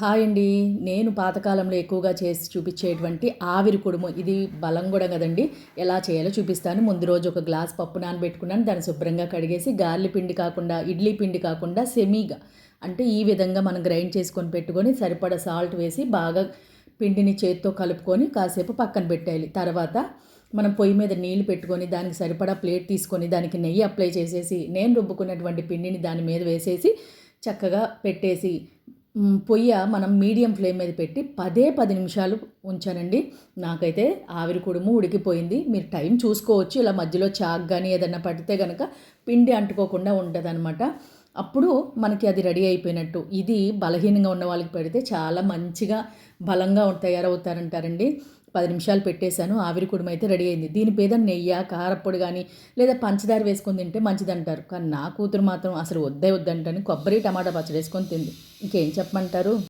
Hi అండి. నేను పాతకాలంలో ఎక్కువగా చేసి చూపించేటువంటి ఆవిరి కుడుము. ఇది బలం కూడా కదండి. ఎలా చేయాలో చూపిస్తాను. ముందు రోజు ఒక గ్లాస్ పప్పు నానబెట్టుకున్నాను. దాన్ని శుభ్రంగా కడిగేసి గార్లి పిండి కాకుండా ఇడ్లీ పిండి కాకుండా సెమీగా అంటే ఈ విధంగా మనం గ్రైండ్ చేసుకొని పెట్టుకొని సరిపడా సాల్ట్ వేసి బాగా పిండిని చేత్తో కలుపుకొని కాసేపు పక్కన పెట్టేయాలి. తర్వాత మనం పొయ్యి మీద నీళ్ళు పెట్టుకొని దానికి సరిపడా ప్లేట్ తీసుకొని దానికి నెయ్యి అప్లై చేసేసి నేను రుబ్బుకున్నటువంటి పిండిని దాని మీద వేసేసి చక్కగా పెట్టేసి పొయ్య మనం మీడియం ఫ్లేమ్ మీద పెట్టి పదే పది నిమిషాలు ఉంచానండి. నాకైతే ఆవిరి కుడుము ఉడికిపోయింది. మీరు టైం చూసుకోవచ్చు. ఇలా మధ్యలో చాక్ కానీ ఏదన్నా పడితే కనుక పిండి అంటుకోకుండా ఉంటుంది అప్పుడు మనకి అది రెడీ అయిపోయినట్టు. ఇది బలహీనంగా ఉన్న వాళ్ళకి పెడితే చాలా మంచిగా బలంగా తయారవుతారంటారండి. పది నిమిషాలు పెట్టేశాను ఆవిరి కుడుమ అయితే రెడీ అయింది. దీని మీద నెయ్యి కారప్పొడి కానీ లేదా పంచదార వేసుకొని తింటే మంచిదంటారు. కానీ నా కూతురు మాత్రం అసలు వద్దే వద్దంటని కొబ్బరి టమాటా పచ్చడి వేసుకొని తింది. ఇంకేం చెప్పమంటారు?